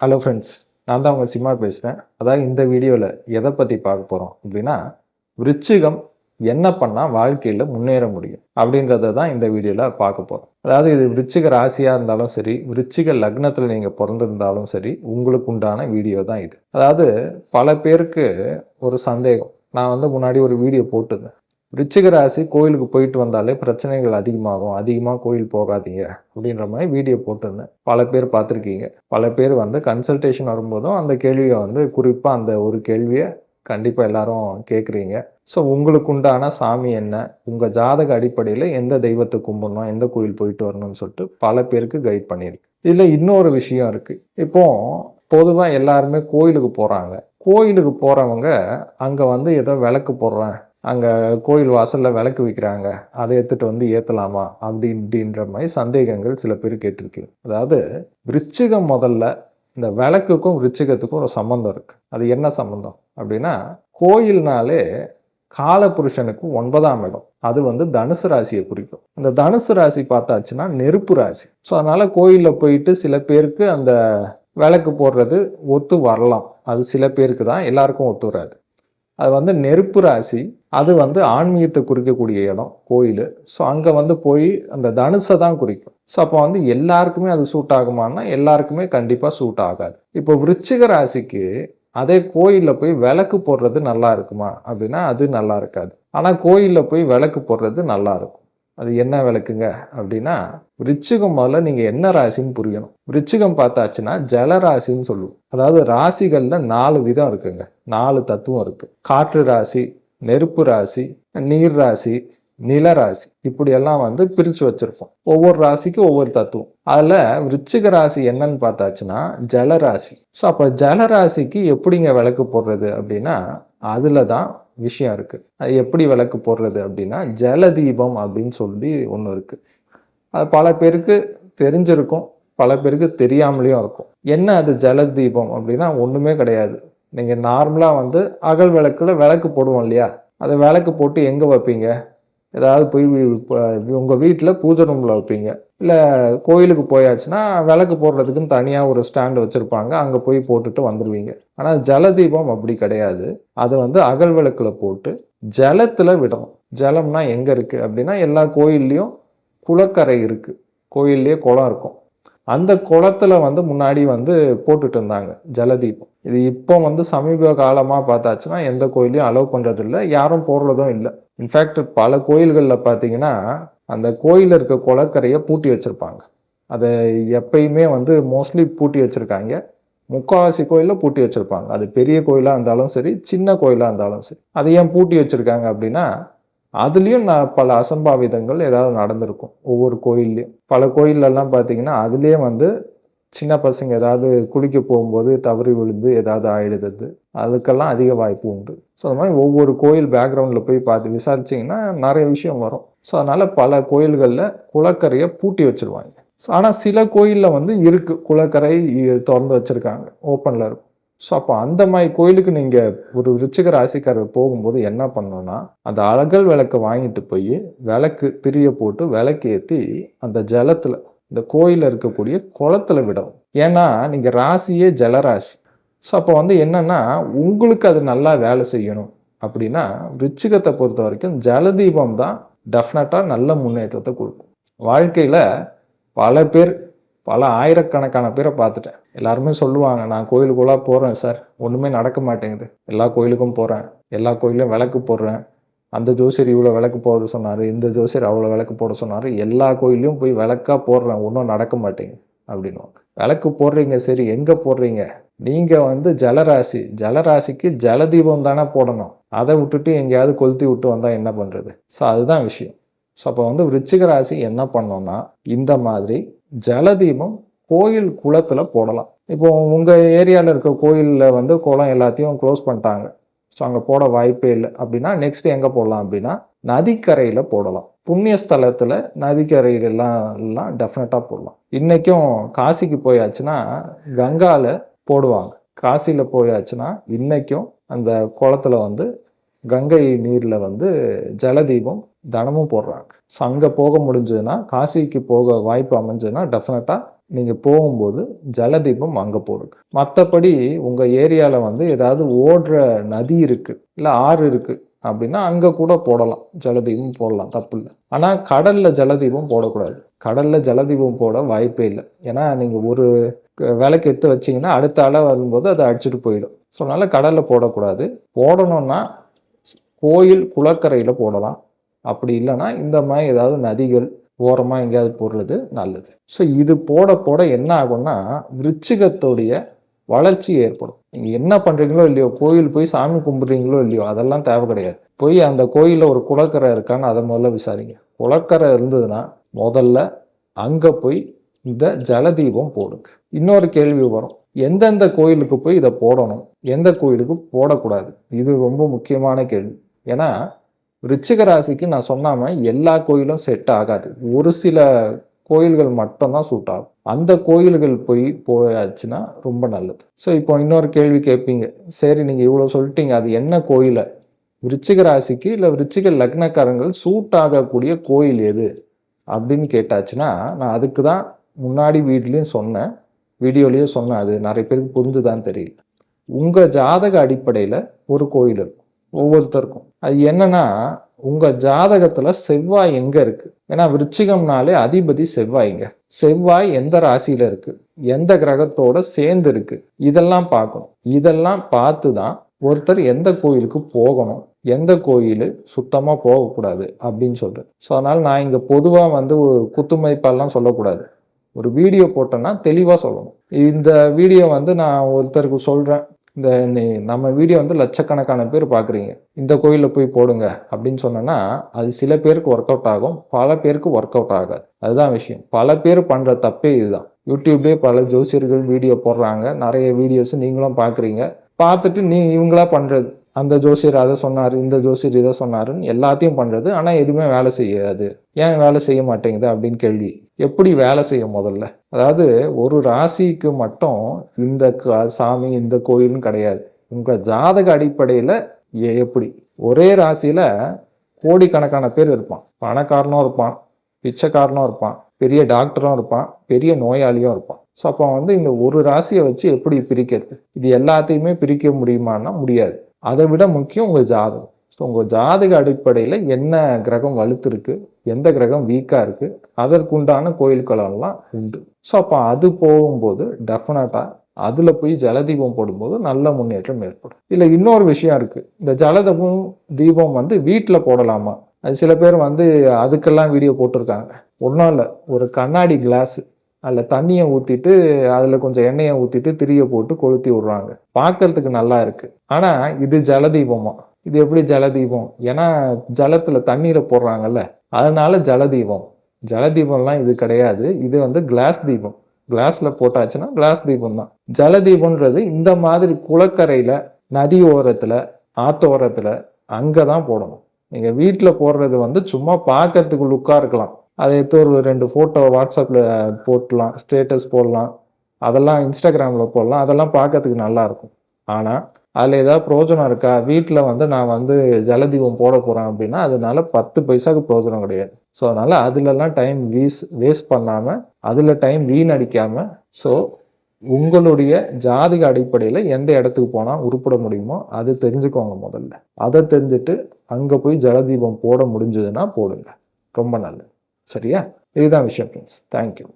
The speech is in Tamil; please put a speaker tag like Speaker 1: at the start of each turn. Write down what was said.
Speaker 1: ஹலோ ஃப்ரெண்ட்ஸ் நான் தான் உங்கள் சிம்மா பேசுகிறேன் அதாவது இந்த வீடியோவில் எதை பற்றி பார்க்க போகிறோம் அப்படின்னா விருச்சிகம் என்ன பண்ணால் வாழ்க்கையில் முன்னேற முடியும் அப்படின்றத தான் இந்த வீடியோவில் பார்க்க போகிறோம் அதாவது இது விருச்சிக ராசியாக இருந்தாலும் சரி விருச்சிக லக்னத்தில் நீங்கள் பிறந்திருந்தாலும் சரி உங்களுக்கு உண்டான வீடியோ தான் இது. அதாவது பல பேருக்கு ஒரு சந்தேகம். நான் வந்து முன்னாடி ஒரு வீடியோ போட்டிருந்தேன். விருச்சிக ராசி கோயிலுக்கு போயிட்டு வந்தாலே பிரச்சனைகள் அதிகமாகும். அதிகமாக கோயில் போகாதீங்க அப்படின்ற மாதிரி வீடியோ போட்டிருந்தேன். பல பேர் பார்த்துருக்கீங்க. பல பேர் வந்து கன்சல்டேஷன் வரும்போதும் அந்த கேள்வியை வந்து குறிப்பாக அந்த ஒரு கேள்வியை கண்டிப்பாக எல்லாரும் கேட்குறீங்க ஸோ உங்களுக்கு உண்டான சாமி என்ன? உங்கள் ஜாதக அடிப்படையில் எந்த தெய்வத்தை கும்பிடணும்? எந்த கோயில் போயிட்டு வரணும்னு சொல்லிட்டு பல பேருக்கு கைட் பண்ணியிருக்கு. இதில் இன்னொரு விஷயம் இருக்குது இப்போது பொதுவாக எல்லாருமே கோயிலுக்கு போகிறாங்க கோயிலுக்கு போகிறவங்க அங்கே வந்து ஏதோ விளக்கு போடுறேன் அங்கே கோயில் வாசலில் விளக்கு விற்கிறாங்க அதை எடுத்துகிட்டு வந்து ஏற்றலாமா அப்படின்ற மாதிரி சந்தேகங்கள் சில பேர் கேட்டிருக்கு. அதாவது விருச்சிகம் முதல்ல இந்த விளக்குக்கும் விருச்சிகத்துக்கும் ஒரு சம்மந்தம் இருக்குது அது என்ன சம்மந்தம் அப்படின்னா கோயில்னாலே காலபுருஷனுக்கு ஒன்பதாம் இடம். அது வந்து தனுசு ராசியை குறிக்கும். இந்த தனுசு ராசி பார்த்தாச்சுன்னா நெருப்பு ராசி. ஸோ அதனால் கோயிலில் போயிட்டு சில பேருக்கு அந்த விளக்கு போடுறது ஒத்து வரலாம். அது சில பேருக்கு தான் எல்லாருக்கும் ஒத்து வராது. அது வந்து நெருப்பு ராசி அது வந்து ஆன்மீகத்தை குறிக்கக்கூடிய இடம் கோயில். ஸோ அங்கே வந்து போய் அந்த தனுசை தான் குறிக்கும். ஸோ அப்போ வந்து எல்லாருக்குமே அது சூட் ஆகுமான்னா எல்லாருக்குமே கண்டிப்பாக சூட் ஆகாது. இப்போ விருச்சிக ராசிக்கு அதே கோயிலில் போய் விளக்கு போடுறது நல்லா இருக்குமா? அப்படின்னா அது நல்லா இருக்காது. ஆனால் கோயிலில் போய் விளக்கு போடுறது நல்லா இருக்கும். அது என்ன விளக்குங்க? அப்படின்னா விருச்சிகம் முதல்ல நீங்கள் என்ன ராசின்னு புரியணும். விருச்சிகம் பார்த்தாச்சுன்னா ஜலராசின்னு சொல்லுவோம். அதாவது ராசிகளில் நாலு விதம் இருக்குங்க. நாலு தத்துவம் இருக்குது காற்று ராசி நெருப்பு ராசி நீர் ராசி நிலராசி இப்படியெல்லாம் வந்து பிரித்து வச்சுருப்போம். ஒவ்வொரு ராசிக்கும் ஒவ்வொரு தத்துவம். அதில் விருச்சிக ராசி என்னன்னு பார்த்தாச்சுன்னா ஜலராசி ஸோ அப்போ ஜலராசிக்கு எப்படிங்க விளக்கு போடுறது அப்படின்னா அதில் தான் விஷயம் இருக்குது அது எப்படி விளக்கு போடுறது அப்படின்னா ஜலதீபம் அப்படின்னு சொல்லி ஒன்று இருக்குது அது பல பேருக்கு தெரிஞ்சிருக்கும் பல பேருக்கு தெரியாமலேயும் இருக்கும். என்ன அது ஜலதீபம் அப்படின்னா ஒன்றுமே கிடையாது. நீங்கள் நார்மலாக வந்து அகல் விளக்குல விளக்கு போடுவோம் இல்லையா? அதை விளக்கு போட்டு எங்கே வைப்பீங்க? ஏதாவது போய் உங்கள் வீட்டில் பூஜை ரூமில் வைப்பீங்க. இல்லை கோயிலுக்கு போயாச்சுன்னா விளக்கு போடுறதுக்குன்னு தனியாக ஒரு ஸ்டாண்டு வச்சுருப்பாங்க. அங்கே போய் போட்டுட்டு வந்துடுவீங்க ஆனால் ஜலதீபம் அப்படி கிடையாது. அதை வந்து அகல் விளக்கில் போட்டு ஜலத்தில் விடணும். ஜலம்னா எங்கே இருக்குது அப்படின்னா எல்லா கோயில்லையும் குளக்கரை இருக்குது கோயில்லையே குளம் இருக்கும். அந்த குளத்தில் வந்து முன்னாடி வந்து போட்டுட்டு இருந்தாங்க ஜலதீபம். இது இப்போ வந்து சமீப காலமாக பார்த்தாச்சுன்னா எந்த கோயிலையும் அலோவ் பண்ணுறதில்ல யாரும் போடுறதும் இல்லை. இன்ஃபேக்ட் பல கோயில்களில் பார்த்தீங்கன்னா அந்த கோயிலில் இருக்க குளக்கரையை பூட்டி வச்சுருப்பாங்க. அதை எப்பயுமே வந்து மோஸ்ட்லி பூட்டி வச்சுருக்காங்க. முக்கால்வாசி கோயிலில் பூட்டி வச்சுருப்பாங்க. அது பெரிய கோயிலாக இருந்தாலும் சரி சின்ன கோயிலாக இருந்தாலும் சரி. அதை ஏன் பூட்டி வச்சுருக்காங்க அப்படின்னா அதுலேயும் நான் பல அசம்பாவிதங்கள் ஏதாவது நடந்திருக்கும் ஒவ்வொரு கோயில்லையும். பல கோயிலெல்லாம் பார்த்தீங்கன்னா அதுலேயே வந்து சின்ன பசங்க ஏதாவது குளிக்க போகும்போது தவறி விழுந்து ஏதாவது ஆயிடுது அதுக்கெல்லாம் அதிக வாய்ப்பு உண்டு. ஸோ அது மாதிரி ஒவ்வொரு கோயில் பேக்ரவுண்டில் போய் பார்த்து விசாரிச்சிங்கன்னா நிறைய விஷயம் வரும். ஸோ அதனால் பல கோயில்களில் குளக்கரையை பூட்டி வச்சுருவாங்க. ஸோ ஆனால் சில கோயிலில் வந்து இருக்குது குளக்கரை திறந்து வச்சுருக்காங்க. ஓப்பனில் இருக்கும். ஸோ அப்போ அந்த மாதிரி கோயிலுக்கு நீங்கள் ஒரு ரிச்சிக ராசிக்காரர் போகும்போது என்ன பண்ணணும்னா அந்த அழகல் விளக்கை வாங்கிட்டு போய் விளக்கு திரிய போட்டு விளக்கு ஏற்றி அந்த ஜலத்தில் இந்த கோயிலில் இருக்கக்கூடிய குளத்துல விடணும். ஏன்னா நீங்கள் ராசியே ஜலராசி. ஸோ அப்போ வந்து என்னென்னா உங்களுக்கு அது நல்லா வேலை செய்யணும். அப்படின்னா ரிச்சிகத்தை பொறுத்த வரைக்கும் ஜலதீபம் தான் டெஃபினட்டாக நல்ல முன்னேற்றத்தை கொடுக்கும். வாழ்க்கையில் பல பேர் பல ஆயிரக்கணக்கான பேரை பார்த்துட்டேன். எல்லாருமே சொல்லுவாங்க நான் கோயிலுக்குள்ளே போகிறேன் சார். ஒன்றுமே நடக்க மாட்டேங்குது. எல்லா கோயிலுக்கும் போகிறேன் எல்லா கோயிலும் விளக்கு போடுறேன். அந்த ஜோசியர் இவ்வளோ விளக்கு போட சொன்னார். இந்த ஜோசியர் அவ்வளோ விளக்கு போட சொன்னார். எல்லா கோயிலையும் போய் விளக்கா போடுறேன். ஒன்றும் நடக்க மாட்டேங்குது அப்படின்வாங்க விளக்கு போடுறீங்க சரி. எங்கே போடுறீங்க? நீங்கள் வந்து ஜலராசி. ஜலராசிக்கு ஜலதீபம் தானே போடணும். அதை விட்டுட்டு எங்கேயாவது கொளுத்தி விட்டு வந்தால் என்ன பண்ணுறது ஸோ அதுதான் விஷயம். ஸோ அப்போ வந்து விருச்சிக ராசி என்ன பண்ணோம்னா இந்த மாதிரி ஜலதீபம் கோயில் குளத்தில் போடலாம். இப்போ உங்கள் ஏரியாவில் இருக்க கோயிலில் வந்து குளம் எல்லாத்தையும் க்ளோஸ் பண்ணிட்டாங்க. ஸோ அங்கே போட வாய்ப்பே இல்லை. அப்படின்னா நெக்ஸ்ட் எங்கே போடலாம் அப்படின்னா நதிக்கரையில் போடலாம். புண்ணிய ஸ்தலத்தில் நதிக்கரையிலலாம் எல்லாம் டெஃபினட்டாக போடலாம். இன்றைக்கும் காசிக்கு போயாச்சுன்னா கங்காவில் போடுவாங்க. காசியில் போயாச்சுன்னா இன்றைக்கும் அந்த குளத்துல வந்து கங்கை நீரில் வந்து ஜலதீபம் தினமும் போடுறாங்க. ஸோ அங்கே போக முடிஞ்சதுன்னா காசிக்கு போக வாய்ப்பு அமைஞ்சதுன்னா டெஃபினட்டாக நீங்கள் போகும்போது ஜலதீபம் அங்கே போடுங்க. மற்றபடி உங்கள் ஏரியாவில் வந்து ஏதாவது ஓடுற நதி இருக்குது இல்லை ஆறு இருக்குது அப்படின்னா அங்கே கூட போடலாம். ஜலதீபம் போடலாம் தப்பு இல்லை. ஆனால் கடலில் ஜலதீபம் போடக்கூடாது. கடலில் ஜலதீபம் போட வாய்ப்பே இல்லை. ஏன்னா நீங்கள் ஒரு விளக்கு எடுத்து வச்சிங்கன்னா அடுத்த அலை வரும்போது அதை அடிச்சுட்டு போயிடும். ஸோ அதனால் கடலில் போடக்கூடாது. போடணும்னா கோயில் குளக்கரையில் போடலாம். அப்படி இல்லைன்னா இந்த மாதிரி ஏதாவது நதிகள் ஓரமாக எங்கேயாவது போடுறது நல்லது. ஸோ இது போட போட என்ன ஆகும்னா விருச்சிகத்துடைய வளர்ச்சி ஏற்படும். நீங்கள் என்ன பண்ணுறீங்களோ இல்லையோ கோயில் போய் சாமி கும்பிட்றீங்களோ இல்லையோ அதெல்லாம் தேவை கிடையாது. போய் அந்த கோயிலில் ஒரு குளக்கரை இருக்கான்னு அதை முதல்ல விசாரிங்க. குளக்கரை இருந்ததுன்னா முதல்ல அங்கே போய் இந்த ஜலதீபம் போடுங்க. இன்னொரு கேள்வி வரும். எந்தெந்த கோயிலுக்கு போய் இதை போடணும்? எந்த கோயிலுக்கு போடக்கூடாது? இது ரொம்ப முக்கியமான கேள்வி. ஏன்னா ரிச்சிகராசிக்கு நான் சொன்னாமல் எல்லா கோயிலும் செட் ஆகாது. ஒரு சில கோயில்கள் மட்டும்தான் சூட் ஆகும். அந்த கோயில்கள் போய் போயாச்சுன்னா ரொம்ப நல்லது. ஸோ இப்போ இன்னொரு கேள்வி கேட்பீங்க. சரி நீங்கள் இவ்வளோ சொல்லிட்டீங்க. அது என்ன கோயிலை? விருச்சிக ராசிக்கு இல்லை விருச்சிக லக்னக்காரங்கள் சூட் ஆகக்கூடிய கோயில் எது? அப்படின்னு கேட்டாச்சுன்னா நான் அதுக்கு தான் முன்னாடி வீட்லேயும் சொன்னேன். வீடியோலேயே சொன்னேன் அது நிறைய பேருக்கு புரிஞ்சுதான் தெரியல. உங்கள் ஜாதக அடிப்படையில் ஒரு கோயில் இருக்கும் ஒவ்வொருத்தருக்கும். அது என்னன்னா உங்கள் ஜாதகத்தில் செவ்வாய் எங்கே இருக்குது ஏன்னா விருச்சிகம்னாலே அதிபதி செவ்வாய்ங்க. செவ்வாய் எந்த ராசியில் இருக்குது எந்த கிரகத்தோட சேர்ந்து இருக்குது இதெல்லாம் பார்க்கணும். இதெல்லாம் பார்த்து தான் ஒருத்தர் எந்த கோயிலுக்கு போகணும் எந்த கோயில் சுத்தமாக போகக்கூடாது அப்படின்னு சொல்கிறது ஸோ அதனால் நான் இங்கே பொதுவாக வந்து குத்துமதிப்பாலாம் சொல்லக்கூடாது. ஒரு வீடியோ போட்டேன்னா தெளிவாக சொல்லணும். இந்த வீடியோ வந்து நான் ஒருத்தருக்கு சொல்கிறேன் இந்த நீ- நம்ம வீடியோ வந்து லட்சக்கணக்கான பேர் பார்க்குறீங்க இந்த கோயிலில் போய் போடுங்க அப்படின்னு சொன்னேன்னா அது சில பேருக்கு ஒர்க் அவுட் ஆகும் பல பேருக்கு ஒர்க் அவுட் ஆகாது. அதுதான் விஷயம். பல பேர் பண்ணுற தப்பே இதுதான். யூடியூப்லேயே பல ஜோசியர்கள் வீடியோ போடுறாங்க. நிறைய வீடியோஸ் நீங்களும் பார்க்குறீங்க பார்த்துட்டு நீ இவங்களா பண்ணுறது அந்த ஜோசியர் அதை சொன்னார் இந்த ஜோசியர் இதை சொன்னாருன்னு எல்லாத்தையும் பண்ணுறது ஆனால் எதுவுமே வேலை செய்யாது. ஏன் வேலை செய்ய மாட்டேங்குது அப்படின்னு கேள்வி. எப்படி வேலை செய்ய முதல்ல? அதாவது ஒரு ராசிக்கு மட்டும் இந்த சாமி இந்த கோயில்னு கிடையாது. உங்கள் ஜாதக அடிப்படையில் எப்படி? ஒரே ராசியில் கோடிக்கணக்கான பேர் இருப்பான். பணக்காரனும் இருப்பான் பிச்சைக்காரனும் இருப்பான் பெரிய டாக்டரும் இருப்பான் பெரிய நோயாளியும் இருப்பான். ஸோ அப்போ வந்து இந்த ஒரு ராசியை வச்சு எப்படி பிரிக்கிறது? இது எல்லாத்தையுமே பிரிக்க முடியுமான்னா முடியாது. அதை விட முக்கியம் உங்கள் ஜாதகம். ஸோ உங்கள் ஜாதக அடிப்படையில் என்ன கிரகம் வலுத்திருக்கு எந்த கிரகம் வீக்காக இருக்குது அதற்குண்டான கோயில்களெல்லாம் உண்டு. ஸோ அப்போ அது போகும்போது டெஃபினட்டாக அதில் போய் ஜலதீபம் போடும்போது நல்ல முன்னேற்றம் ஏற்படும். இல்லை இன்னொரு விஷயம் இருக்குது இந்த ஜலதீபம் தீபம் வந்து வீட்டில் போடலாமா? அது சில பேர் வந்து அதுக்கெல்லாம் வீடியோ போட்டிருக்காங்க. ஒன்றும் இல்லை. ஒரு கண்ணாடி கிளாஸு அதில் தண்ணியை ஊற்றிட்டு அதில் கொஞ்சம் எண்ணெயை ஊற்றிட்டு திரிய போட்டு கொளுத்தி விடுறாங்க. பார்க்கறதுக்கு நல்லா இருக்குது ஆனால் இது ஜலதீபமா? இது எப்படி ஜலதீபம்? ஏன்னா ஜலத்தில் தண்ணீரை போடுறாங்கல்ல அதனால ஜலதீபம். ஜலதீபம்லாம் இது கிடையாது. இது வந்து கிளாஸ் தீபம். கிளாஸில் போட்டாச்சுன்னா கிளாஸ் தீபம் தான் ஜலதீபம்ன்றது இந்த மாதிரி குளக்கரையில் நதி ஓரத்தில் ஆத்தோரத்தில் அங்கே தான் போடணும். நீங்கள் வீட்டில் போடுறது வந்து சும்மா பார்க்கறதுக்கு லுக்காக இருக்கலாம். அதை எடுத்து ஒரு ரெண்டு ஃபோட்டோ வாட்ஸ்அப்பில் போட்டலாம் ஸ்டேட்டஸ் போடலாம். அதெல்லாம் இன்ஸ்டாகிராமில் போடலாம். அதெல்லாம் பார்க்கறதுக்கு நல்லாயிருக்கும் ஆனால் அதில் ஏதாவது பிரயோஜனம் இருக்கா? வீட்டில் வந்து நான் வந்து ஜலதீபம் போட போகிறேன் அப்படின்னா அதனால பத்து பைசாவுக்கு பிரயோஜனம் கிடையாது. ஸோ அதனால் அதிலெல்லாம் டைம் வீஸ் வேஸ்ட் பண்ணாமல் அதில் டைம் வீணடிக்காமல் ஸோ உங்களுடைய ஜாதிக அடிப்படையில் எந்த இடத்துக்கு போனால் உருப்பிட முடியுமோ அது தெரிஞ்சுக்கோங்க முதல்ல. அதை தெரிஞ்சுட்டு அங்கே போய் ஜலதீபம் போட முடிஞ்சதுன்னா போடுங்க. ரொம்ப நல்லது. சரியா? இதுதான் விஷயம் ஃப்ரெண்ட்ஸ் தேங்க்யூ